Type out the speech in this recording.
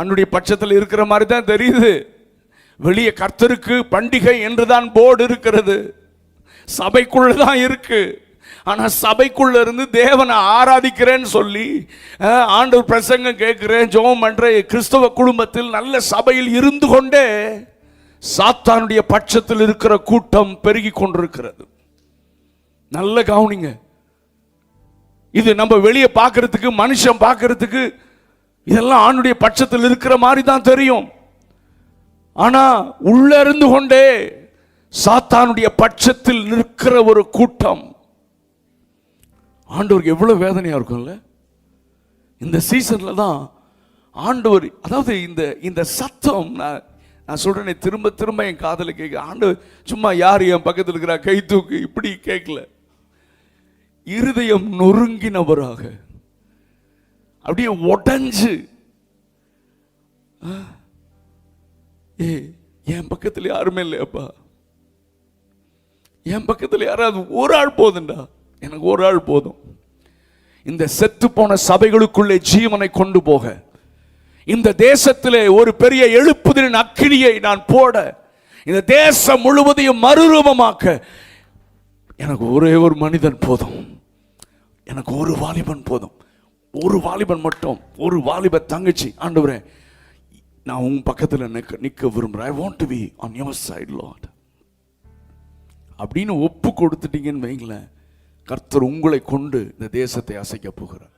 அன்னுடைய பட்சத்தில் இருக்கிற மாதிரி தான் தெரியுது. வெளியே கர்த்தருக்கு பண்டிகை என்றுதான் போர்டு இருக்கிறது. சபைக்குள்ள தான் இருக்கு. ஆனால் சபைக்குள்ள இருந்து தேவனை ஆராதிக்கிறேன்னு சொல்லி ஆண்டு ஆண்டவர் பிரசங்கம் கேட்குறேன் ஜோம் பண்ணுற கிறிஸ்தவ குடும்பத்தில் நல்ல சபையில் இருந்து கொண்டே சாத்தானுடைய பட்சத்தில் இருக்கிற கூட்டம் பெருகி கொண்டிருக்கிறது. நல்ல கவனிங்க. இது நம்ம வெளியே பார்க்கறதுக்கு மனுஷன் பார்க்கறதுக்கு இதெல்லாம் ஆணுடைய பட்சத்தில் இருக்கிற மாதிரி தான் தெரியும். ஆனா உள்ள இருந்து கொண்டே சாத்தானுடைய பட்சத்தில் நிற்கிற ஒரு கூட்டம். ஆண்டவருக்கு எவ்வளவு வேதனையா இருக்கும்ல? இந்த சீசன்ல தான் ஆண்டவர் அதாவது இந்த இந்த சத்தம் நான் நான் சொல்றேனே திரும்ப திரும்ப என் காதல கேட்க ஆண்டு சும்மா யார் என் பக்கத்தில் இருக்கிறா கை தூக்கு இப்படி கேட்கல. இருதயம் நொறுங்கினவராக. அப்படியே உடஞ்சு. ஆ, ஏ என் பக்கத்தில் யாருமே இல்லையாப்பா? என் பக்கத்தில் யாராவது ஒரு ஆள் போதுண்டா எனக்கு ஒரு ஆள் போதும். இந்த செத்து போன சபைகளுக்குள்ளே ஜீவனை கொண்டு போக. இந்த தேசத்திலே ஒரு பெரிய எழுப்புதலின் அக்கினியை நான் போட. இந்த தேசம் முழுவதையும் மறுரூபமாக்க. எனக்கு ஒரே ஒரு மனிதன் போதும். எனக்கு ஒரு வாலிபன் போதும். ஒரு வாலிபன் மட்டும் ஒரு வாலிப தங்கச்சி. ஆண்டவரே நான் உன் பக்கத்தில் நிற்க நிற்க விரும்புகிறேன் I want to be on your side lord அப்படின்னு ஒப்பு கொடுத்துட்டீங்கன்னு வைங்களேன் கர்த்தர் உங்களை கொண்டு இந்த தேசத்தை அசைக்க போகிறார்.